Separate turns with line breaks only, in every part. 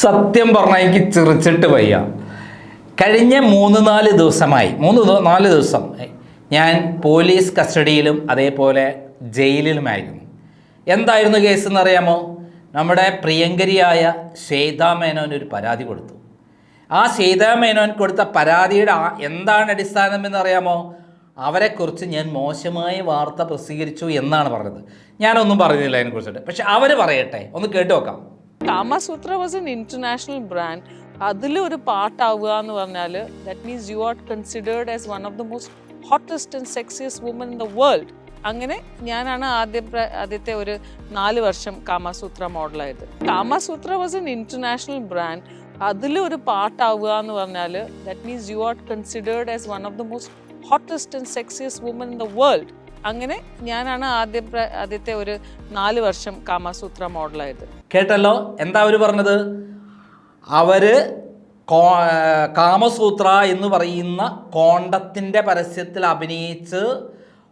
സത്യം പറഞ്ഞാൽ എനിക്ക് ചിറിച്ചിട്ട് വയ്യ. കഴിഞ്ഞ മൂന്ന് നാല് ദിവസമായി മൂന്ന് നാല് ദിവസം ഞാൻ പോലീസ് കസ്റ്റഡിയിലും അതേപോലെ ജയിലിലുമായിരുന്നു. എന്തായിരുന്നു കേസ് എന്നറിയാമോ നമ്മുടെ പ്രിയങ്കരിയായ ശ്വേതാ മേനോൻ ഒരു പരാതി കൊടുത്തു. ആ ശ്വേതാ മേനോൻ കൊടുത്ത പരാതിയുടെ എന്താണ് അടിസ്ഥാനം എന്നറിയാമോ? അവരെക്കുറിച്ച് ഞാൻ മോശമായ വാർത്ത പ്രസിദ്ധീകരിച്ചു എന്നാണ് പറഞ്ഞത്. ഞാനൊന്നും പറഞ്ഞില്ല അതിനെക്കുറിച്ചിട്ട്. പക്ഷെ അവർ പറയട്ടെ ഒന്ന് കേട്ടു നോക്കാം.
Kamasutra was an international brand അതിൽ ഒരു പാട്ടാവുക എന്ന് പറഞ്ഞാൽ that means you are considered as one of the most hottest and sexiest woman in the world അങ്ങനെ ഞാനാണ് ആദ്യ ആദ്യത്തെ ഒരു നാല് വർഷം Kamasutra മോഡലായത് Kamasutra was an international brand അതിൽ ഒരു പാട്ടാവുക എന്ന് പറഞ്ഞാൽ that means you are considered as one of the most hottest and sexiest woman in the world അങ്ങനെ ഞാനാണ് ആദ്യ ആദ്യത്തെ ഒരു നാല് വർഷം കാമസൂത്ര മോഡലായത്.
കേട്ടല്ലോ? എന്താ അവർ പറഞ്ഞത്? അവർ കാമസൂത്ര എന്ന് പറയുന്ന കോണ്ടത്തിന്റെ പരസ്യത്തിൽ അഭിനയിച്ച്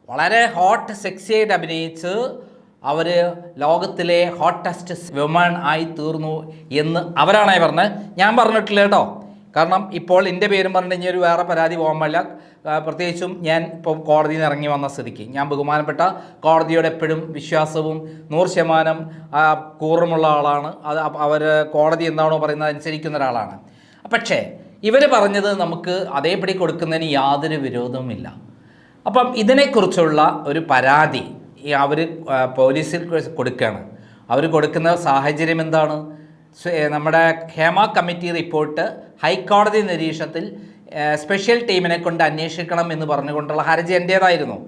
വളരെ ഹോട്ട് സെക്സി ആയിട്ട് അഭിനയിച്ച് അവർ ലോകത്തിലെ ഹോട്ടസ്റ്റ് വിമൺ ആയി തീർന്നു എന്ന് അവരാണേ പറഞ്ഞത്. ഞാൻ പറഞ്ഞിട്ടില്ല കേട്ടോ. കാരണം ഇപ്പോൾ എന്റെ പേരും പറഞ്ഞിട്ട് ഇനി ഒരു വേറെ പരാതി പോകാൻ പാടില്ല. പ്രത്യേകിച്ചും ഞാൻ ഇപ്പോൾ കോടതിയിൽ നിന്ന് ഇറങ്ങി വന്ന സ്ഥിതിക്ക്. ഞാൻ ബഹുമാനപ്പെട്ട കോടതിയോട് എപ്പോഴും വിശ്വാസവും നൂറ് ശതമാനം കൂറുമുള്ള ആളാണ്. അത് അവർ കോടതി എന്താണോ പറയുന്നത് അനുസരിക്കുന്ന ഒരാളാണ്. പക്ഷേ ഇവർ പറഞ്ഞത് നമുക്ക് അതേപടി കൊടുക്കുന്നതിന് യാതൊരു വിരോധവുമില്ല. അപ്പം ഇതിനെക്കുറിച്ചുള്ള ഒരു പരാതി അവർ പോലീസിൽ കൊടുക്കുകയാണ്. അവർ കൊടുക്കുന്ന സാഹചര്യം എന്താണ്? നമ്മുടെ ഹേമ കമ്മിറ്റി റിപ്പോർട്ട് ഹൈക്കോടതി നിരീക്ഷണത്തിൽ സ്പെഷ്യൽ ടീമിനെ കൊണ്ട് അന്വേഷിക്കണം എന്ന് പറഞ്ഞുകൊണ്ടുള്ള ഹർജി എന്റേതായിരുന്നു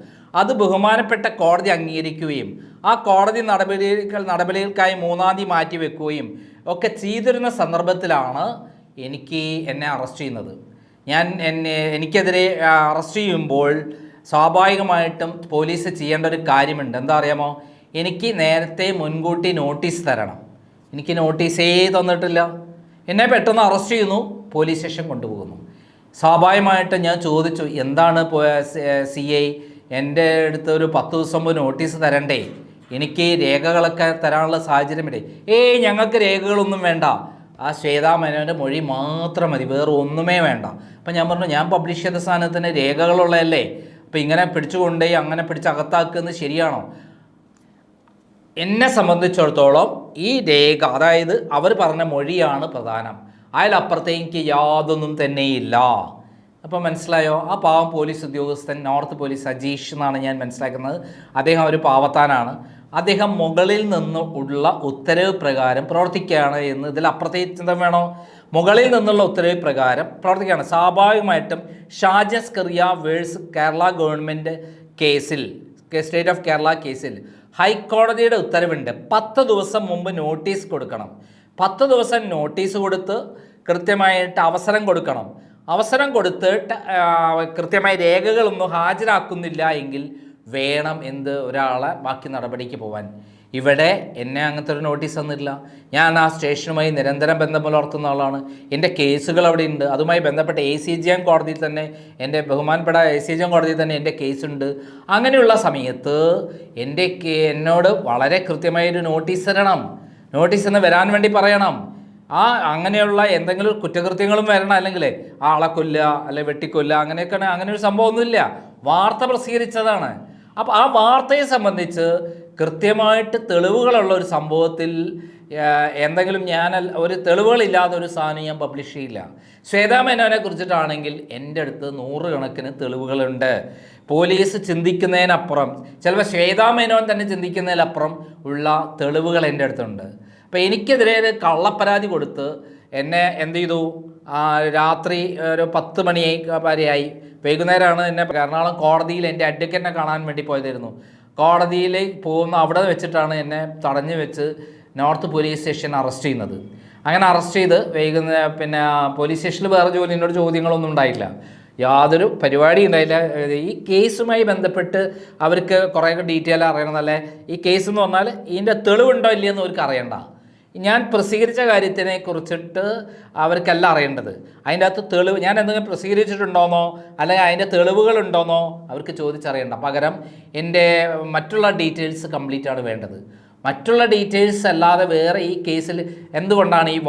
അത് ബഹുമാനപ്പെട്ട കോടതി അംഗീകരിക്കുകയും ആ കോടതി നടപടികൾ നടപടികൾക്കായി മൂന്നാം തീയതി മാറ്റിവെക്കുകയും ഒക്കെ ചെയ്തിരുന്ന സന്ദർഭത്തിലാണ് എനിക്ക് എന്നെ അറസ്റ്റ് ചെയ്യുന്നത്. ഞാൻ എന്നെ എനിക്കെതിരെ അറസ്റ്റ് ചെയ്യുമ്പോൾ സ്വാഭാവികമായിട്ടും പോലീസ് ചെയ്യേണ്ട ഒരു കാര്യമുണ്ട്. എന്താ അറിയാമോ? എനിക്ക് നേരത്തെ മുൻകൂട്ടി നോട്ടീസ് തരണം. എനിക്ക് നോട്ടീസേ തന്നിട്ടില്ല. എന്നെ പെട്ടെന്ന് അറസ്റ്റ് ചെയ്യുന്നു. പോലീസ് സ്റ്റേഷൻ കൊണ്ടുപോകുന്നു. സ്വാഭാവികമായിട്ട് ഞാൻ ചോദിച്ചു എന്താണ് സി ഐ? എന്റെ അടുത്ത് ഒരു പത്ത് ദിവസം മുമ്പ് നോട്ടീസ് തരണ്ടേ? എനിക്ക് രേഖകളൊക്കെ തരാനുള്ള സാഹചര്യമില്ലേ? ഏയ് ഞങ്ങൾക്ക് രേഖകളൊന്നും വേണ്ട. ആ ശ്വേതാ മൊഴി മാത്രം മതി. വേറെ ഒന്നുമേ വേണ്ട. അപ്പം ഞാൻ പറഞ്ഞു ഞാൻ പബ്ലിഷ് ചെയ്ത സാധനത്തിന് രേഖകളുള്ളതല്ലേ? അപ്പോൾ ഇങ്ങനെ പിടിച്ചുകൊണ്ടേ അങ്ങനെ പിടിച്ച് അകത്താക്കുന്നത് ശരിയാണോ? എന്നെ സംബന്ധിച്ചിടത്തോളം ഈ രേഖ അതായത് അവർ പറഞ്ഞ മൊഴിയാണ് പ്രധാനം. അതിലപ്പുറത്തേക്ക് എനിക്ക് യാതൊന്നും തന്നെയില്ല. അപ്പോൾ മനസ്സിലായോ? ആ പാവം പോലീസ് ഉദ്യോഗസ്ഥൻ നോർത്ത് പോലീസ് സജീഷ് എന്നാണ് ഞാൻ മനസ്സിലാക്കുന്നത്. അദ്ദേഹം ഒരു പാവത്താനാണ്. അദ്ദേഹം മുകളിൽ നിന്ന് ഉള്ള ഉത്തരവ് പ്രകാരം പ്രവർത്തിക്കുകയാണ് എന്ന് ഇതിൽ എന്താ വേണോ? മുകളിൽ നിന്നുള്ള ഉത്തരവ് പ്രകാരം പ്രവർത്തിക്കുകയാണ്. സ്വാഭാവികമായിട്ടും ഷാജസ് കറിയ വേഴ്സ് കേരള ഗവൺമെന്റ് കേസിൽ സ്റ്റേറ്റ് ഓഫ് കേരള കേസിൽ ഹൈക്കോടതിയുടെ ഉത്തരവുണ്ട്. പത്ത് ദിവസം മുമ്പ് നോട്ടീസ് കൊടുക്കണം. പത്ത് ദിവസം നോട്ടീസ് കൊടുത്ത് കൃത്യമായിട്ട് അവസരം കൊടുക്കണം. അവസരം കൊടുത്ത് കൃത്യമായ രേഖകളൊന്നും ഹാജരാക്കുന്നില്ല എങ്കിൽ വേണം എന്ത് ഒരാളെ ബാക്കി നടപടിക്ക് പോകാൻ ഇവിടെ എന്നെ അങ്ങനത്തെ ഒരു നോട്ടീസ് തന്നില്ല ഞാൻ ആ സ്റ്റേഷനുമായി നിരന്തരം ബന്ധം പുലർത്തുന്ന ആളാണ്. എന്റെ കേസുകൾ അവിടെ ഉണ്ട്. അതുമായി ബന്ധപ്പെട്ട എ സി ജി എം കോടതിയിൽ തന്നെ എന്റെ ബഹുമാനപ്പെട്ട എ സി ജി എം കോടതിയിൽ തന്നെ എന്റെ കേസുണ്ട്. അങ്ങനെയുള്ള സമയത്ത് എന്റെ എന്നോട് വളരെ കൃത്യമായൊരു നോട്ടീസ് തരണം. നോട്ടീസ് എന്ന് വരാൻ വേണ്ടി പറയണം. ആ അങ്ങനെയുള്ള എന്തെങ്കിലും കുറ്റകൃത്യങ്ങളും വരണം. അല്ലെങ്കിൽ ആളെ കൊല്ലുക അല്ലെ വെട്ടിക്കൊല്ലുക അങ്ങനെയൊക്കെ അങ്ങനെ ഒരു സംഭവമൊന്നുമില്ല. വാർത്ത പ്രസിദ്ധീകരിച്ചതാണ്. അപ്പോൾ ആ വാർത്തയെ സംബന്ധിച്ച് കൃത്യമായിട്ട് തെളിവുകളുള്ള ഒരു സംഭവത്തിൽ എന്തെങ്കിലും ഞാൻ ഒരു തെളിവുകളില്ലാതെ ഒരു സാധനം ഞാൻ പബ്ലിഷ് ചെയ്യില്ല. ശ്വേതാ മേനോനെ കുറിച്ചിട്ടാണെങ്കിൽ എന്റെ അടുത്ത് നൂറുകണക്കിന് തെളിവുകളുണ്ട്. പോലീസ് ചിന്തിക്കുന്നതിനപ്പുറം ചിലപ്പോൾ ശ്വേതാ മേനോൻ തന്നെ ചിന്തിക്കുന്നതിനപ്പുറം ഉള്ള തെളിവുകൾ എന്റെ അടുത്തുണ്ട്. അപ്പോൾ എനിക്കെതിരെ ഒരു കള്ളപ്പരാതി കൊടുത്ത് എന്നെ എന്ത് ചെയ്തു? രാത്രി ഒരു പത്ത് മണി വരെയായി. വൈകുന്നേരമാണ് എന്നെ എറണാകുളം കോടതിയിൽ എന്റെ അഡ്വക്കറ്റിനെ കാണാൻ വേണ്ടി പോയതായിരുന്നു. കോടതിയിൽ പോകുന്ന അവിടെ വെച്ചിട്ടാണ് എന്നെ തടഞ്ഞു വെച്ച് നോർത്ത് പോലീസ് സ്റ്റേഷൻ അറസ്റ്റ് ചെയ്യുന്നത്. അങ്ങനെ അറസ്റ്റ് ചെയ്ത് വൈകുന്നേരം പിന്നെ പോലീസ് സ്റ്റേഷനിൽ വേറെ ജോലി എന്നോട് ചോദ്യങ്ങളൊന്നും ഉണ്ടായില്ല. യാതൊരു പരിപാടി ഉണ്ടായില്ല. ഈ കേസുമായി ബന്ധപ്പെട്ട് അവർക്ക് കുറേയൊക്കെ ഡീറ്റെയിൽ അറിയണമെന്നല്ലേ ഈ കേസ് എന്ന് പറഞ്ഞാൽ ഇതിന്റെ തെളിവുണ്ടോ ഇല്ലയെന്ന് അവർക്ക് അറിയണ്ട. ഞാൻ പ്രസിദ്ധീകരിച്ച കാര്യത്തിനെ കുറിച്ചിട്ട് അവർക്കല്ല അറിയേണ്ടത്. അതിന്റെ അകത്ത് തെളിവ് ഞാൻ എന്തെങ്കിലും പ്രസിദ്ധീകരിച്ചിട്ടുണ്ടോന്നോ? അല്ലെങ്കിൽ അതിന്റെ തെളിവുകളുണ്ടോന്നോ അവർക്ക് ചോദിച്ചറിയണ്ട. പകരം എന്റെ മറ്റുള്ള ഡീറ്റെയിൽസ് കംപ്ലീറ്റ് ആണ് വേണ്ടത്. മറ്റുള്ള ഡീറ്റെയിൽസ് അല്ലാതെ വേറെ ഈ കേസിൽ എന്തുകൊണ്ടാണ് ഈ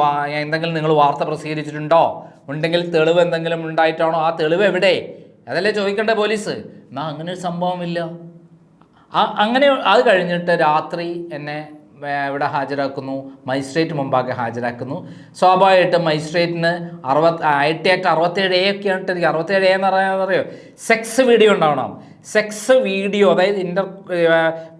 എന്തെങ്കിലും നിങ്ങൾ വാർത്ത പ്രസിദ്ധീകരിച്ചിട്ടുണ്ടോ? ഉണ്ടെങ്കിൽ തെളിവ് എന്തെങ്കിലും ഉണ്ടായിട്ടാണോ? ആ തെളിവ് എവിടെ? അതല്ലേ ചോദിക്കേണ്ട പോലീസ്? എന്നാ അങ്ങനെ ഒരു സംഭവമില്ല. അങ്ങനെ അത് കഴിഞ്ഞിട്ട് രാത്രി എന്നെ ഇവിടെ ഹാജരാക്കുന്നു. മജിസ്ട്രേറ്റ് മുമ്പാകെ ഹാജരാക്കുന്നു. സ്വാഭാവികമായിട്ടും മജിസ്ട്രേറ്റിന് അറുപത് ഐ ആക്ട് അറുപത്തേഴ് എ ഒക്കെ ആയിട്ട് അറുപത്തേഴ് എന്ന് പറയാൻ പറയോ സെക്സ് വീഡിയോ ഉണ്ടാവണം. സെക്സ് വീഡിയോ അതായത് ഇന്റർ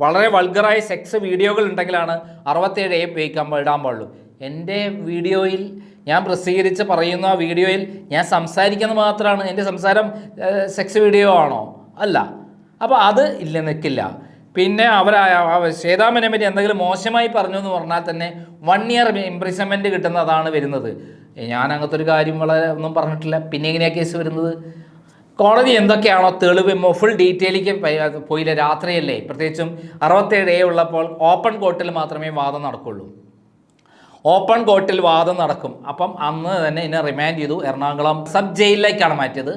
വളരെ വൾഗറായ സെക്സ് വീഡിയോകൾ ഉണ്ടെങ്കിലാണ് അറുപത്തേഴ് എ ഉപയോഗിക്കാൻ ഇടാൻ പാടുള്ളൂ. എന്റെ വീഡിയോയിൽ ഞാൻ പ്രസിദ്ധീകരിച്ച് പറയുന്ന വീഡിയോയിൽ ഞാൻ സംസാരിക്കുന്നത് മാത്രമാണ്. എന്റെ സംസാരം സെക്സ് വീഡിയോ ആണോ? അല്ല. അപ്പോൾ അത് ഇല്ല നിൽക്കില്ല പിന്നെ അവർ ശ്വേതാമനെ പറ്റി എന്തെങ്കിലും മോശമായി പറഞ്ഞു എന്ന് പറഞ്ഞാൽ തന്നെ വൺ ഇയർ ഇംപ്രിസൺമെന്റ് കിട്ടുന്നതാണ് വരുന്നത്. ഞാൻ അങ്ങനത്തെ ഒരു കാര്യം വളരെ ഒന്നും പറഞ്ഞിട്ടില്ല. പിന്നെ എങ്ങനെയാണ് കേസ് വരുന്നത്? കോടതി എന്തൊക്കെയാണോ തെളിവ് ഫുൾ ഡീറ്റെയിലേക്ക് പോയില്ല? രാത്രിയല്ലേ? പ്രത്യേകിച്ചും അറുപത്തേഴ് എ ഉള്ളപ്പോൾ ഓപ്പൺ കോർട്ടിൽ മാത്രമേ വാദം നടക്കുള്ളൂ. ഓപ്പൺ കോർട്ടിൽ വാദം നടക്കും. അപ്പം അന്ന് തന്നെ എന്നെ റിമാൻഡ് ചെയ്തു. എറണാകുളം സബ് ജയിലിലേക്കാണ് മാറ്റിയത്.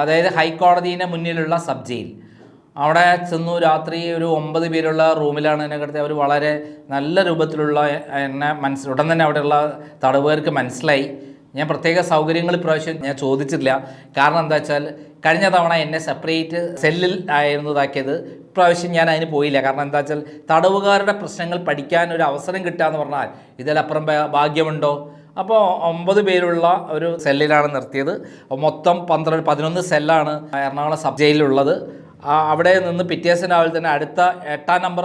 അതായത് ഹൈക്കോടതിയുടെ മുന്നിലുള്ള സബ് ജയിൽ അവിടെ ചെന്നു രാത്രി ഒരു ഒമ്പത് പേരുള്ള റൂമിലാണ് എന്നെ കിടത്തി അവർ വളരെ നല്ല രൂപത്തിലുള്ള എന്നെ മനസ്സിൽ ഉടൻ തന്നെ അവിടെയുള്ള തടവുകാർക്ക് മനസ്സിലായി. ഞാൻ പ്രത്യേക സൗകര്യങ്ങൾ ഇപ്രാവശ്യം ഞാൻ ചോദിച്ചിട്ടില്ല. കാരണം എന്താ വെച്ചാൽ കഴിഞ്ഞ തവണ എന്നെ സെപ്പറേറ്റ് സെല്ലിൽ ആയിരുന്നു ഇതാക്കിയത്. ഇപ്രാവശ്യം ഞാൻ അതിന് പോയില്ല. കാരണം എന്താ വെച്ചാൽ തടവുകാരുടെ പ്രശ്നങ്ങൾ പഠിക്കാൻ ഒരു അവസരം കിട്ടുക എന്ന് പറഞ്ഞാൽ ഇതിലപ്പുറം ഭാഗ്യമുണ്ടോ? അപ്പോൾ ഒമ്പത് പേരുള്ള ഒരു സെല്ലിലാണ് നിർത്തിയത്. മൊത്തം പന്ത്രണ്ട് പതിനൊന്ന് സെല്ലാണ് എറണാകുളം സബ് ജയിലിലുള്ളത് അവിടെ നിന്ന് പിറ്റേ ദിവസം രാവിലെ തന്നെ അടുത്ത എട്ടാം നമ്പർ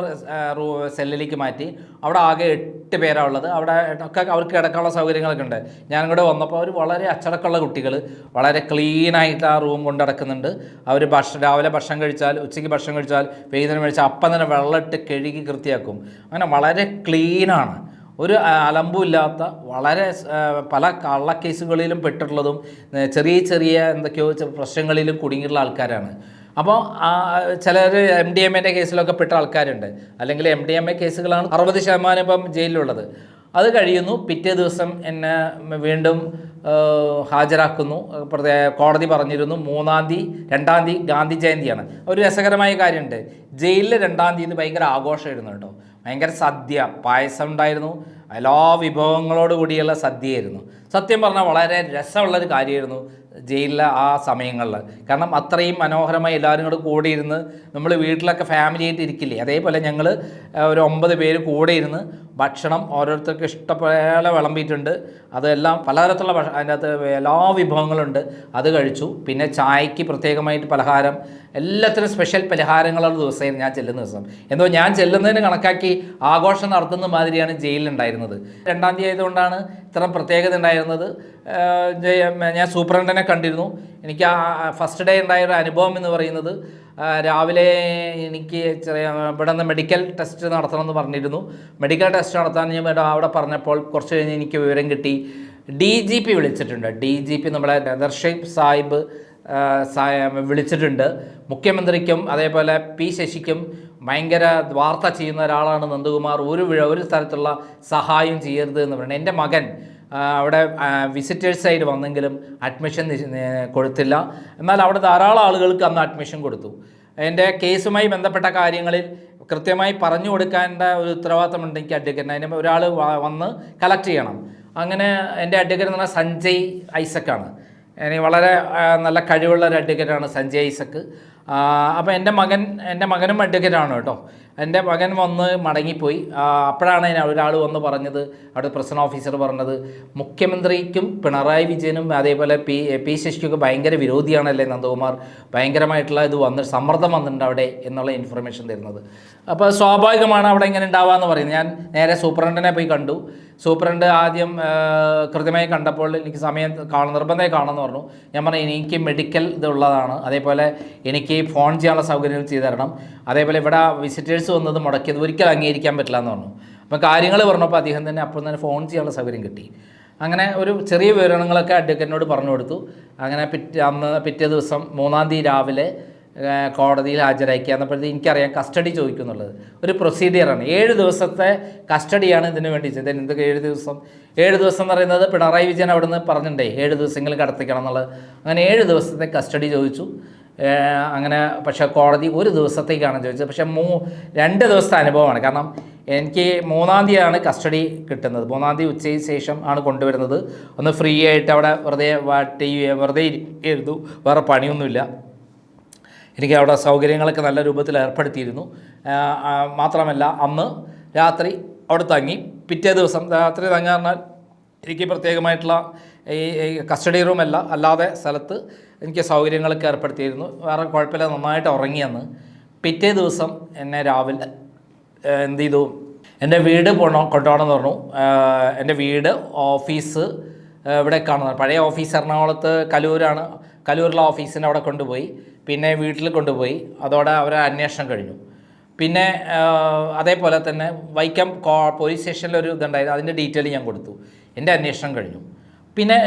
റൂ സെല്ലിലേക്ക് മാറ്റി. അവിടെ ആകെ എട്ട് പേരാണ് ഉള്ളത്. അവിടെ ഒക്കെ അവർക്ക് കിടക്കാനുള്ള സൗകര്യങ്ങളൊക്കെ ഉണ്ട്. ഞാൻ കൂടെ വന്നപ്പോൾ അവർ വളരെ അച്ചടക്കമുള്ള കുട്ടികൾ. വളരെ ക്ലീനായിട്ട് ആ റൂം കൊണ്ട് നടക്കുന്നുണ്ട്. അവർ ഭക്ഷണം രാവിലെ ഭക്ഷണം കഴിച്ചാൽ ഉച്ചയ്ക്ക് ഭക്ഷണം കഴിച്ചാൽ വൈകുന്നേരം കഴിച്ചാൽ അപ്പം തന്നെ വെള്ളമിട്ട് കഴുകി കൃത്യമാക്കും അങ്ങനെ വളരെ ക്ലീനാണ് ഒരു അലമ്പുമില്ലാത്ത വളരെ പല കള്ളക്കേസുകളിലും പെട്ടിട്ടുള്ളതും ചെറിയ ചെറിയ എന്തൊക്കെയോ പ്രശ്നങ്ങളിലും കുടുങ്ങിയിട്ടുള്ള ആൾക്കാരാണ്. അപ്പോൾ ചിലർ എം ഡി എം എന്റെ കേസിലൊക്കെ പെട്ട ആൾക്കാരുണ്ട്. അല്ലെങ്കിൽ എം ഡി എം എ കേസുകളാണ് അറുപത് ശതമാനം ഇപ്പം ജയിലിലുള്ളത്. അത് കഴിയുന്നു. പിറ്റേ ദിവസം എന്നെ വീണ്ടും ഹാജരാക്കുന്നു. പ്രത്യേക കോടതി പറഞ്ഞിരുന്നു മൂന്നാം തീയതി രണ്ടാം തീയതി ഗാന്ധി ജയന്തിയാണ്. ഒരു രസകരമായ കാര്യമുണ്ട്. ജയിലിൽ രണ്ടാം തീയതി ഭയങ്കര ആഘോഷമായിരുന്നു കേട്ടോ. ഭയങ്കര സദ്യ പായസം ഉണ്ടായിരുന്നു. എല്ലാ വിഭവങ്ങളോട് കൂടിയുള്ള സദ്യയായിരുന്നു. സത്യം പറഞ്ഞാൽ വളരെ രസമുള്ളൊരു കാര്യമായിരുന്നു. ജയിലിലെ ആ സമയങ്ങളിൽ. കാരണം അത്രയും മനോഹരമായി എല്ലാവരും കൂടെ കൂടെ ഇരുന്ന് നമ്മൾ വീട്ടിലൊക്കെ ഫാമിലി ആയിട്ട് ഇരിക്കില്ലേ? അതേപോലെ ഞങ്ങൾ ഒരു ഒമ്പത് പേര് കൂടെ ഇരുന്ന് ഭക്ഷണം ഓരോരുത്തർക്ക് ഇഷ്ടപോലെ വിളമ്പിയിട്ടുണ്ട്. അതെല്ലാം പലതരത്തിലുള്ള ഭക്ഷണം അതിന്റെ അകത്ത് എല്ലാ വിഭവങ്ങളുണ്ട്. അത് കഴിച്ചു. പിന്നെ ചായയ്ക്ക് പ്രത്യേകമായിട്ട് പലഹാരം എല്ലാത്തിനും സ്പെഷ്യൽ പലഹാരങ്ങളുള്ള ദിവസമായിരുന്നു ഞാൻ ചെല്ലുന്ന ദിവസം. എന്തോ ഞാൻ ചെല്ലുന്നതിന് കണക്കാക്കി ആഘോഷം നടത്തുന്ന മാതിരിയാണ് ജയിലിലുണ്ടായിരുന്നത് രണ്ടാം തീയതി ആയതുകൊണ്ടാണ് ഇത്ര പ്രത്യേകത ഉണ്ടായിരുന്നത്. ഞാൻ സൂപ്രണ്ടനെ കണ്ടിരുന്നു. എനിക്ക് ആ ഫസ്റ്റ് ഡേ ഉണ്ടായ ഒരു അനുഭവം എന്ന് പറയുന്നത് രാവിലെ എനിക്ക് ചെറിയ ഇവിടെ നിന്ന് മെഡിക്കൽ ടെസ്റ്റ് നടത്തണമെന്ന് പറഞ്ഞിരുന്നു. മെഡിക്കൽ ടെസ്റ്റ് നടത്താൻ ഞാൻ അവിടെ പറഞ്ഞപ്പോൾ കുറച്ച് കഴിഞ്ഞ് എനിക്ക് വിവരം കിട്ടി. ഡി ജി പി വിളിച്ചിട്ടുണ്ട്. ഡി ജി പി നമ്മുടെ നദർഷേബ് സാഹിബ് വിളിച്ചിട്ടുണ്ട്. മുഖ്യമന്ത്രിക്കും അതേപോലെ പി ശശിക്കും ഭയങ്കര വാർത്ത ചെയ്യുന്ന ഒരാളാണ് നന്ദകുമാർ. ഒരു ഒരു സ്ഥലത്തുള്ള സഹായം ചെയ്യരുത് എന്ന് പറയുന്നത്. എന്റെ മകൻ അവിടെ വിസിറ്റേഴ്സ് സൈഡ് വന്നെങ്കിലും അഡ്മിഷൻ കൊടുത്തില്ല. എന്നാൽ അവിടെ ധാരാളം ആളുകൾക്ക് അന്ന് അഡ്മിഷൻ കൊടുത്തു. എന്റെ കേസുമായി ബന്ധപ്പെട്ട കാര്യങ്ങളിൽ കൃത്യമായി പറഞ്ഞു കൊടുക്കേണ്ട ഒരു ഉത്തരവാദിത്തമുണ്ട് എനിക്ക് അഡ്വക്കേറ്റിന് അതിന് ഒരാൾ വന്ന് കളക്ട് ചെയ്യണം. അങ്ങനെ എന്റെ അഡ്വക്കേറ്റ് എന്ന് പറഞ്ഞാൽ സഞ്ജയ് ഐസക്കാണ്. എനിക്ക് വളരെ നല്ല കഴിവുള്ള ഒരു അഡ്വക്കേറ്റാണ് സഞ്ജയ് ഐസക്ക് അപ്പോൾ എന്റെ മകൻ എന്റെ മകനും അഡ്വക്കേറ്റാണ് കേട്ടോ. എന്റെ മകൻ വന്ന് മടങ്ങിപ്പോയി. അപ്പോഴാണ് അതിന് ഒരാൾ വന്ന് പറഞ്ഞത് അവിടെ പ്രസിഡന്റ് ഓഫീസർ പറഞ്ഞത് മുഖ്യമന്ത്രിക്കും പിണറായി വിജയനും അതേപോലെ പി പി ശശിക്കൊക്കെ ഭയങ്കര വിരോധിയാണല്ലേ നന്ദകുമാർ? ഭയങ്കരമായിട്ടുള്ള ഇത് വന്ന് സമ്മർദ്ദം വന്നിട്ടുണ്ട് അവിടെ എന്നുള്ള ഇൻഫർമേഷൻ തരുന്നത്. അപ്പോൾ സ്വാഭാവികമാണ് അവിടെ ഇങ്ങനെ ഉണ്ടാവാന്ന് പറയുന്നത്. ഞാൻ നേരെ സൂപ്രണ്ടിനെ പോയി കണ്ടു. സൂപ്രണ്ട് ആദ്യം കൃത്യമായി കണ്ടപ്പോൾ എനിക്ക് സമയം കാണും നിർബന്ധമായി കാണുമെന്ന് പറഞ്ഞു. ഞാൻ പറഞ്ഞു എനിക്ക് മെഡിക്കൽ ഇതുള്ളതാണ് അതേപോലെ എനിക്ക് ഫോൺ ചെയ്യാനുള്ള സൗകര്യം ചെയ്തു തരണം. അതേപോലെ ഇവിടെ വിസിറ്റേഴ്സ് വന്നത് മുടക്കിയത് ഒരിക്കലും അംഗീകരിക്കാൻ പറ്റില്ല എന്ന് പറഞ്ഞു. അപ്പം കാര്യങ്ങൾ പറഞ്ഞപ്പോൾ അദ്ദേഹം തന്നെ അപ്പോൾ തന്നെ ഫോൺ ചെയ്യാനുള്ള സൗകര്യം കിട്ടി. അങ്ങനെ ഒരു ചെറിയ വിവരണങ്ങളൊക്കെ അഡ്വക്കറ്റിനോട് പറഞ്ഞു കൊടുത്തു. അങ്ങനെ പിറ്റേ അന്ന് പിറ്റേ ദിവസം മൂന്നാം തീയതി രാവിലെ കോടതിയിൽ ഹാജരാക്കി. എന്നപ്പോഴത്തെ എനിക്കറിയാം കസ്റ്റഡി ചോദിക്കുന്നുള്ളത്. ഒരു പ്രൊസീജിയറാണ് ഏഴ് ദിവസത്തെ കസ്റ്റഡിയാണ് ഇതിന് വേണ്ടി ചെയ്തത്. എന്തൊക്കെ ഏഴ് ദിവസം? ഏഴ് ദിവസം എന്ന് പറയുന്നത് പിണറായി വിജയൻ അവിടെ നിന്ന് പറഞ്ഞിട്ടുണ്ടേ. ഏഴ് ദിവസങ്ങൾ കടത്തിക്കണം എന്നുള്ളത്. അങ്ങനെ ഏഴ് ദിവസത്തെ കസ്റ്റഡി ചോദിച്ചു. അങ്ങനെ പക്ഷേ കോടതി ഒരു ദിവസത്തേക്കാണ് ചോദിച്ചത്. പക്ഷേ മൂ രണ്ട് ദിവസത്തെ അനുഭവമാണ്. കാരണം എനിക്ക് മൂന്നാം തീയതിയാണ് കസ്റ്റഡി കിട്ടുന്നത്. മൂന്നാം തീയതി ഉച്ചയ്ക്ക് ശേഷം ആണ് കൊണ്ടുവരുന്നത്. ഒന്ന് ഫ്രീ ആയിട്ട് അവിടെ വെറുതെ ടി വെറുതെ ഇരിക്കുന്നു വേറെ പണിയൊന്നുമില്ല. എനിക്ക് അവിടെ സൗകര്യങ്ങളൊക്കെ നല്ല രൂപത്തിൽ ഏർപ്പെടുത്തിയിരുന്നു. മാത്രമല്ല അന്ന് രാത്രി അവിടെ തങ്ങി പിറ്റേ ദിവസം രാത്രി തങ്ങാൻ പറഞ്ഞാൽ എനിക്ക് പ്രത്യേകമായിട്ടുള്ള ഈ കസ്റ്റഡി റൂമല്ല അല്ലാതെ സ്ഥലത്ത് എനിക്ക് സൗകര്യങ്ങളൊക്കെ ഏർപ്പെടുത്തിയിരുന്നു. വേറെ കുഴപ്പമില്ല നന്നായിട്ട് ഉറങ്ങിയെന്ന് പിറ്റേ ദിവസം എന്നെ രാവിലെ എന്ത് ചെയ്തു? എന്റെ വീട് പോണോ കൊണ്ടുപോകണമെന്ന് പറഞ്ഞു. എന്റെ വീട് ഓഫീസ് ഇവിടെ കാണുന്നത് പഴയ ഓഫീസ് എറണാകുളത്ത് കലൂരാണ്. കലൂരിലെ ഓഫീസിന്റെ അവിടെ കൊണ്ടുപോയി. പിന്നെ വീട്ടിൽ കൊണ്ടുപോയി. അതോടെ അവരെ അന്വേഷണം കഴിഞ്ഞു. പിന്നെ അതേപോലെ തന്നെ വൈക്കം കോ പോലീസ് സ്റ്റേഷനിൽ ഒരു ഇതുണ്ടായിരുന്നു. അതിന്റെ ഡീറ്റെയിൽ ഞാൻ കൊടുത്തു. എന്റെ അന്വേഷണം കഴിഞ്ഞു. പിന്നെ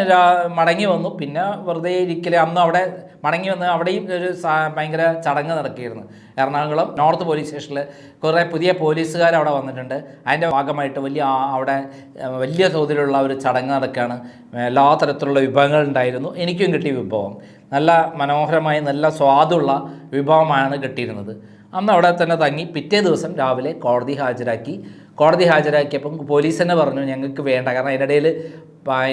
മടങ്ങി വന്നു. പിന്നെ വെറുതെ ഇരിക്കൽ അന്ന് അവിടെ മടങ്ങി വന്ന് അവിടെയും ഒരു ഭയങ്കര ചടങ്ങ് നടക്കുകയായിരുന്നു. എറണാകുളം നോർത്ത് പോലീസ് സ്റ്റേഷനിൽ കുറേ പുതിയ പോലീസുകാർ അവിടെ വന്നിട്ടുണ്ട്. അതിന്റെ ഭാഗമായിട്ട് വലിയ അവിടെ വലിയ തോതിലുള്ള ഒരു ചടങ്ങ് നടക്കുകയാണ്. എല്ലാ തരത്തിലുള്ള വിഭവങ്ങൾ ഉണ്ടായിരുന്നു. എനിക്കും കിട്ടിയ വിഭവം. നല്ല മനോഹരമായി നല്ല സ്വാദുള്ള വിഭവമാണ് കിട്ടിയിരുന്നത്. അന്ന് അവിടെ തന്നെ തങ്ങി പിറ്റേ ദിവസം രാവിലെ കോടതി ഹാജരാക്കി. കോടതി ഹാജരാക്കിയപ്പം പോലീസ് തന്നെ പറഞ്ഞു ഞങ്ങൾക്ക് വേണ്ട. കാരണം അതിനിടയിൽ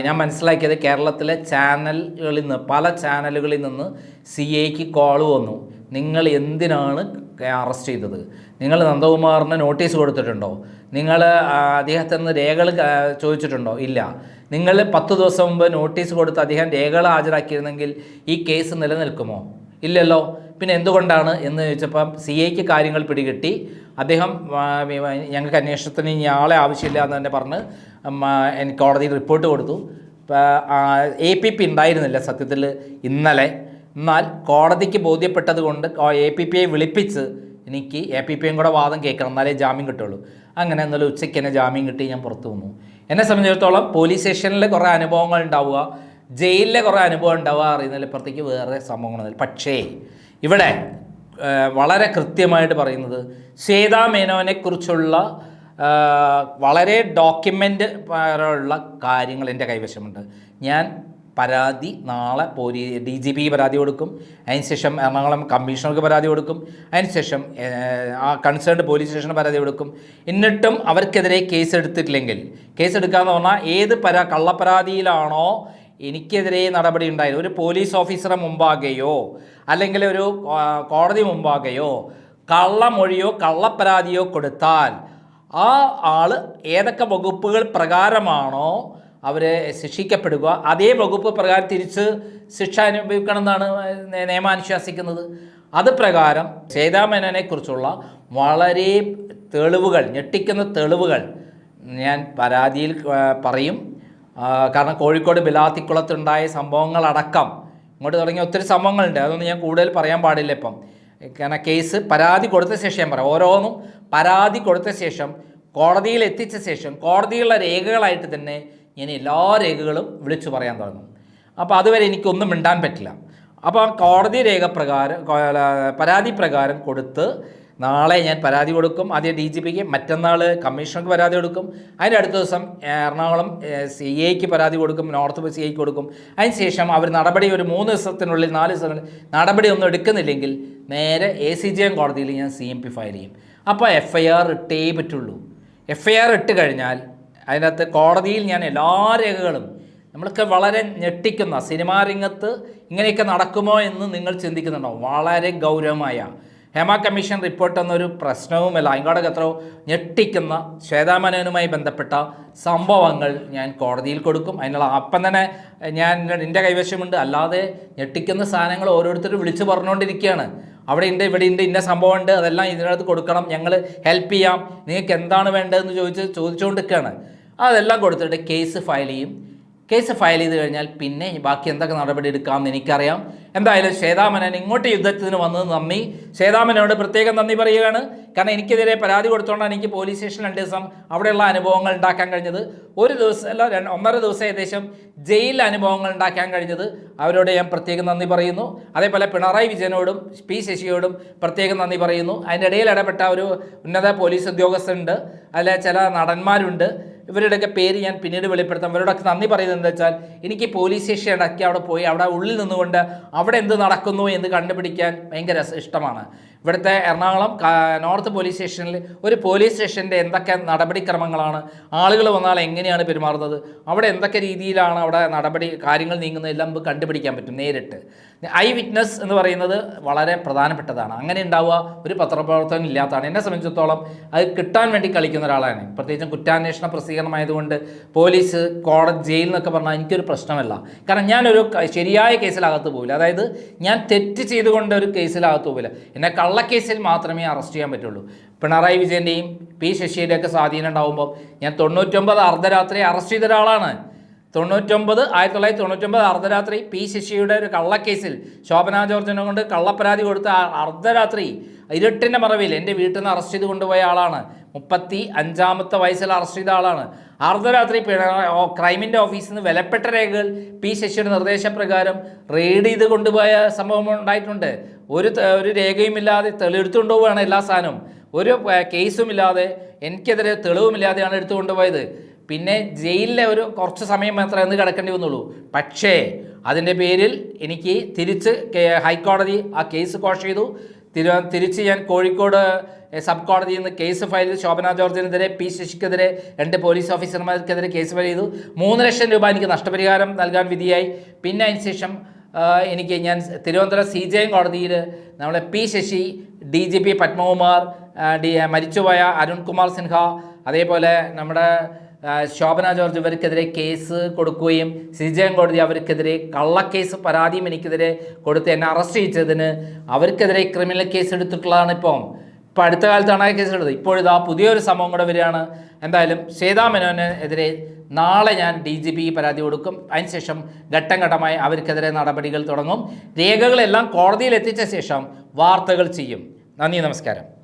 ഞാൻ മനസ്സിലാക്കിയത് കേരളത്തിലെ ചാനലുകളിൽ നിന്ന് പല ചാനലുകളിൽ നിന്ന് സി എക്ക് കോൾ വന്നു. നിങ്ങൾ എന്തിനാണ് അറസ്റ്റ് ചെയ്തത്? നിങ്ങൾ നന്ദകുമാറിന് നോട്ടീസ് കൊടുത്തിട്ടുണ്ടോ? നിങ്ങൾ അദ്ദേഹത്തിൽ നിന്ന് രേഖകൾ ചോദിച്ചിട്ടുണ്ടോ? ഇല്ല. നിങ്ങൾ പത്ത് ദിവസം മുമ്പ് നോട്ടീസ് കൊടുത്ത് അദ്ദേഹം രേഖകൾ ഹാജരാക്കിയിരുന്നെങ്കിൽ ഈ കേസ് നിലനിൽക്കുമോ? ഇല്ലല്ലോ. പിന്നെ എന്തുകൊണ്ടാണ് എന്ന് ചോദിച്ചപ്പം സി ഐക്ക് കാര്യങ്ങൾ പിടികിട്ടി. അദ്ദേഹം ഞങ്ങൾക്ക് അന്വേഷണത്തിന് ഇനി ആളെ ആവശ്യമില്ല എന്ന് തന്നെ പറഞ്ഞ് എനിക്ക് കോടതിയിൽ റിപ്പോർട്ട് കൊടുത്തു. എ പി പി ഉണ്ടായിരുന്നില്ല സത്യത്തിൽ ഇന്നലെ. എന്നാൽ കോടതിക്ക് ബോധ്യപ്പെട്ടത് കൊണ്ട് എ പി പിയെ വിളിപ്പിച്ച് എനിക്ക് എ പി പിയും കൂടെ വാദം കേൾക്കണം. എന്നാലേ ജാമ്യം കിട്ടുള്ളൂ. അങ്ങനെ ഇന്നലെ ഉച്ചയ്ക്ക് തന്നെ ജാമ്യം കിട്ടി ഞാൻ പുറത്തു വന്നു. എന്നെ സംബന്ധിച്ചിടത്തോളം പോലീസ് സ്റ്റേഷനിൽ കുറേ അനുഭവങ്ങൾ ഉണ്ടാവുക ജയിലിലെ കുറേ അനുഭവം ഉണ്ടാവുക അറിയുന്നതിൽ ഇപ്പുറത്തേക്ക് വേറെ സംഭവങ്ങളൊന്നുമില്ല. പക്ഷേ ഇവിടെ വളരെ കൃത്യമായിട്ട് പറയുന്നത് ശ്വേതാ മേനോനെക്കുറിച്ചുള്ള വളരെ ഡോക്യുമെന്റ് ഉള്ള കാര്യങ്ങൾ എന്റെ കൈവശമുണ്ട്. ഞാൻ പരാതി നാളെ പോലീ ഡി ജി പി പരാതി കൊടുക്കും. അതിനുശേഷം എറണാകുളം കമ്മീഷണർക്ക് പരാതി കൊടുക്കും. അതിനുശേഷം ശേഷം ആ കൺസേൺഡ് പോലീസ് സ്റ്റേഷന് പരാതി കൊടുക്കും. എന്നിട്ടും അവർക്കെതിരെ കേസ് എടുത്തിട്ടില്ലെങ്കിൽ കേസ് എടുക്കാന്ന് പറഞ്ഞാൽ ഏത് പരാ കള്ളപ്പരാതിയിലാണോ എനിക്കെതിരെ നടപടി ഉണ്ടായത് ഒരു പോലീസ് ഓഫീസറെ മുമ്പാകെയോ അല്ലെങ്കിൽ ഒരു കോടതി മുമ്പാകെയോ കള്ളമൊഴിയോ കള്ളപ്പരാതിയോ കൊടുത്താൽ ആ ആൾ ഏതൊക്കെ വകുപ്പുകൾ പ്രകാരമാണോ അവരെ ശിക്ഷിക്കപ്പെടുക അതേ വകുപ്പ് പ്രകാരം തിരിച്ച് ശിക്ഷ അനുഭവിക്കണം എന്നാണ് നിയമാനുശാസിക്കുന്നത്. അത് പ്രകാരം സേതാമേനനെ കുറിച്ചുള്ള വളരെ തെളിവുകൾ ഞെട്ടിക്കുന്ന തെളിവുകൾ ഞാൻ പരാതിയിൽ പറയും. കാരണം കോഴിക്കോട് ബിലാത്തിക്കുളത്തുണ്ടായ സംഭവങ്ങളടക്കം. ഇങ്ങോട്ട് തുടങ്ങിയ ഒത്തിരി സംഭവങ്ങളുണ്ട്. അതൊന്നും ഞാൻ കൂടുതൽ പറയാൻ പാടില്ല ഇപ്പം. കാരണം കേസ് പരാതി കൊടുത്ത ശേഷം ഞാൻ പറയാം. ഓരോന്നും പരാതി കൊടുത്ത ശേഷം കോടതിയിൽ എത്തിച്ച ശേഷം കോടതിയിലുള്ള രേഖകളായിട്ട് തന്നെ ഞാൻ എല്ലാ രേഖകളും വിളിച്ചു പറയാൻ തുടങ്ങും. അപ്പോൾ അതുവരെ എനിക്കൊന്നും മിണ്ടാൻ പറ്റില്ല. അപ്പോൾ കോടതി രേഖ പ്രകാരം പരാതി പ്രകാരം കൊടുത്ത് നാളെ ഞാൻ പരാതി കൊടുക്കും. ആദ്യം ഡി ജി പിക്ക് മറ്റന്നാൾ കമ്മീഷണർക്ക് പരാതി കൊടുക്കും. അതിന്റെ അടുത്ത ദിവസം എറണാകുളം സി എക്ക് പരാതി കൊടുക്കും. നോർത്ത് സി ഐക്ക് കൊടുക്കും. അതിന് ശേഷം അവർ നടപടി ഒരു മൂന്ന് ദിവസത്തിനുള്ളിൽ നാല് ദിവസത്തിനുള്ളിൽ നടപടി ഒന്നും എടുക്കുന്നില്ലെങ്കിൽ നേരെ എ സി ജി എം കോടതിയിൽ ഞാൻ സി എം പി ഫയൽ ചെയ്യും. അപ്പോൾ എഫ് ഐ ആർ ഇട്ടേ പറ്റുള്ളൂ. എഫ് ഐ ആർ ഇട്ട് കഴിഞ്ഞാൽ അതിനകത്ത് കോടതിയിൽ ഞാൻ എല്ലാ രേഖകളും നമ്മളൊക്കെ വളരെ ഞെട്ടിക്കുന്ന സിനിമാ രംഗത്ത് ഇങ്ങനെയൊക്കെ നടക്കുമോ എന്ന് നിങ്ങൾ ചിന്തിക്കുന്നുണ്ടോ? വളരെ ഗൗരവമായ ഹേമ കമ്മീഷൻ റിപ്പോർട്ട് എന്നൊരു പ്രശ്നവുമല്ല അതിനോടൊക്കെ എത്രയോ ഞെട്ടിക്കുന്ന ശ്വേതാമനനുമായി ബന്ധപ്പെട്ട സംഭവങ്ങൾ ഞാൻ കോടതിയിൽ കൊടുക്കും. അതിനുള്ള അപ്പം തന്നെ ഞാൻ എന്റെ കൈവശമുണ്ട്. അല്ലാതെ ഞെട്ടിക്കുന്ന സാധനങ്ങൾ ഓരോരുത്തരും വിളിച്ചു പറഞ്ഞുകൊണ്ടിരിക്കുകയാണ്. അവിടെ ഉണ്ട് ഇവിടെ ഉണ്ട് ഇന്ന സംഭവം ഉണ്ട് അതെല്ലാം ഇതിനകത്ത് കൊടുക്കണം ഞങ്ങൾ ഹെൽപ്പ് ചെയ്യാം നിങ്ങൾക്ക് എന്താണ് വേണ്ടതെന്ന് ചോദിച്ച് ചോദിച്ചുകൊണ്ടിരിക്കുകയാണ്. അതെല്ലാം കൊടുത്തിട്ട് കേസ് ഫയൽ ചെയ്യും. കേസ് ഫയൽ ചെയ്ത് കഴിഞ്ഞാൽ പിന്നെ ബാക്കി എന്തൊക്കെ നടപടി എടുക്കാമെന്ന് എനിക്കറിയാം. എന്തായാലും ശ്വേതാമനൻ ഇങ്ങോട്ട് യുദ്ധത്തിന് വന്നത് നന്ദി. ശ്വേതാമനോട് പ്രത്യേകം നന്ദി പറയുകയാണ്. കാരണം എനിക്കെതിരെ പരാതി കൊടുത്തോണ്ടാണ് എനിക്ക് പോലീസ് സ്റ്റേഷൻ രണ്ട് ദിവസം അവിടെയുള്ള അനുഭവങ്ങൾ ഉണ്ടാക്കാൻ കഴിഞ്ഞത്. ഒരു ദിവസം അല്ല രണ്ട് ഒന്നര ദിവസം ഏകദേശം ജയിൽ അനുഭവങ്ങൾ ഉണ്ടാക്കാൻ കഴിഞ്ഞത്. അവരോട് ഞാൻ പ്രത്യേകം നന്ദി പറയുന്നു. അതേപോലെ പിണറായി വിജയനോടും പി ശശിയോടും പ്രത്യേകം നന്ദി പറയുന്നു. അതിന്റെ ഇടയിൽ ഇടപെട്ട ഒരു ഉന്നത പോലീസ് ഉദ്യോഗസ്ഥരുണ്ട്. അല്ലെ ചില നടന്മാരുണ്ട്. ഇവരുടെയൊക്കെ പേര് ഞാൻ പിന്നീട് വെളിപ്പെടുത്താം. ഇവരോടൊക്കെ നന്ദി പറയുന്നത് എന്താ വെച്ചാൽ എനിക്ക് പോലീസ് സ്റ്റേഷൻ ഇടയ്ക്ക് അവിടെ പോയി അവിടെ ഉള്ളിൽ നിന്നുകൊണ്ട് അവിടെ എന്ത് നടക്കുന്നു എന്ന് കണ്ടുപിടിക്കാൻ ഭയങ്കര ഇഷ്ടമാണ്. ഇവിടുത്തെ എറണാകുളം നോർത്ത് പോലീസ് സ്റ്റേഷനിൽ ഒരു പോലീസ് സ്റ്റേഷന്റെ എന്തൊക്കെ നടപടിക്രമങ്ങളാണ്? ആളുകൾ വന്നാൽ എങ്ങനെയാണ് പെരുമാറുന്നത്? അവിടെ എന്തൊക്കെ രീതിയിലാണ് അവിടെ നടപടി കാര്യങ്ങൾ നീങ്ങുന്നത്? എല്ലാം നമുക്ക് കണ്ടുപിടിക്കാൻ പറ്റും നേരിട്ട്. ഐ വിറ്റ്നസ് എന്ന് പറയുന്നത് വളരെ പ്രധാനപ്പെട്ടതാണ്. അങ്ങനെ ഉണ്ടാവുക ഒരു പത്രപ്രവർത്തകൻ ഇല്ലാത്തതാണ്. എന്നെ സംബന്ധിച്ചിടത്തോളം അത് കിട്ടാൻ വേണ്ടി കളിക്കുന്ന ഒരാളാണ്. പ്രത്യേകിച്ചും കുറ്റാന്വേഷണ പ്രസിദ്ധീകരണമായതുകൊണ്ട് പോലീസ് കോടതി ജയിൽ എന്നൊക്കെ പറഞ്ഞാൽ എനിക്കൊരു പ്രശ്നമല്ല. കാരണം ഞാനൊരു ശരിയായ കേസിലകത്ത് പോവില്ല. അതായത് ഞാൻ തെറ്റ് ചെയ്തുകൊണ്ട് ഒരു കേസിലകത്ത് പോവില്ല. എന്നെ കള്ളക്കേസിൽ മാത്രമേ അറസ്റ്റ് ചെയ്യാൻ പറ്റുള്ളൂ. പിണറായി വിജയന്റെയും പി ശശിയുടെയൊക്കെ സ്വാധീനം ഉണ്ടാകുമ്പോൾ ഞാൻ തൊണ്ണൂറ്റൊമ്പത് അർദ്ധരാത്രി അറസ്റ്റ് ചെയ്ത ഒരാളാണ്. തൊണ്ണൂറ്റൊമ്പത് ആയിരത്തി തൊള്ളായിരത്തി തൊണ്ണൂറ്റൊമ്പത് അർദ്ധരാത്രി പി ശശിയുടെ ഒരു കള്ളക്കേസിൽ ശോഭന ജോർജിനെ കൊണ്ട് കള്ളപ്പരാതി കൊടുത്ത അർദ്ധരാത്രി ഇരുട്ടിന്റെ മറവിൽ എന്റെ വീട്ടിൽ നിന്ന് അറസ്റ്റ് ചെയ്ത് കൊണ്ടുപോയ ആളാണ്. മുപ്പത്തി അഞ്ചാമത്തെ വയസ്സിൽ അറസ്റ്റ് ചെയ്ത ആളാണ്. അർദ്ധരാത്രി ക്രൈമിന്റെ ഓഫീസിൽ നിന്ന് വിലപ്പെട്ട രേഖകൾ പി ശശിയുടെ നിർദ്ദേശപ്രകാരം റെയ്ഡ് ചെയ്ത് കൊണ്ടുപോയ സംഭവം ഉണ്ടായിട്ടുണ്ട്. ഒരു ഒരു രേഖയുമില്ലാതെ തെളിവെടുത്തുകൊണ്ട് പോവുകയാണ് എല്ലാ സാധനവും. ഒരു കേസും ഇല്ലാതെ എനിക്കെതിരെ തെളിവുമില്ലാതെയാണ് എടുത്തു കൊണ്ടുപോയത് പിന്നെ ജയിലിലെ ഒരു കുറച്ച് സമയം മാത്രമേ അന്ന് കിടക്കേണ്ടി വന്നുള്ളൂ. പക്ഷേ അതിന്റെ പേരിൽ എനിക്ക് തിരിച്ച് ഹൈക്കോടതി ആ കേസ് കോഷ് ചെയ്തു. തിരു തിരിച്ച് ഞാൻ കോഴിക്കോട് സബ് കോടതിയിൽ നിന്ന് കേസ് ഫയൽ ചെയ്ത് ശോഭന ജോർജിനെതിരെ പി ശശിക്കെതിരെ രണ്ട് പോലീസ് ഓഫീസർമാർക്കെതിരെ കേസ് ഫയൽ ചെയ്തു. മൂന്ന് ലക്ഷം രൂപ എനിക്ക് നഷ്ടപരിഹാരം നൽകാൻ വിധിയായി. പിന്നെ അതിന് ശേഷം ആ, എനിക്ക് ഞാൻ തിരുവനന്തപുരം സി ജെ എം കോടതിയിൽ നമ്മളെ P Sasi D G P Padmakumar D മരിച്ചുപോയ അരുൺകുമാർ സിൻഹ അതേപോലെ നമ്മുടെ ശോഭന ജോർജ് ഇവർക്കെതിരെ കേസ് കൊടുക്കുകയും സി ജെ എം കോടതി അവർക്കെതിരെ കള്ളക്കേസ് പരാതിയും എനിക്കെതിരെ കൊടുത്ത് എന്നെ അറസ്റ്റ് ചെയ്തതിന് അവർക്കെതിരെ ക്രിമിനൽ കേസ് എടുത്തിട്ടുള്ളതാണ് ഇപ്പം ഇപ്പം അടുത്ത കാലത്താണ് ആ കേസ് എടുത്തത് ഇപ്പോഴിതാ പുതിയൊരു സംഭവം കൂടെ വരികയാണ്. എന്തായാലും ശ്വേതാ നാളെ ഞാൻ ഡി ജി പി പരാതി കൊടുക്കും. അതിനുശേഷം ഘട്ടം ഘട്ടമായി അവർക്കെതിരെ നടപടികൾ തുടങ്ങും. രേഖകളെല്ലാം കോടതിയിൽ എത്തിച്ച ശേഷം വാർത്തകൾ ചെയ്യും. നന്ദി നമസ്കാരം.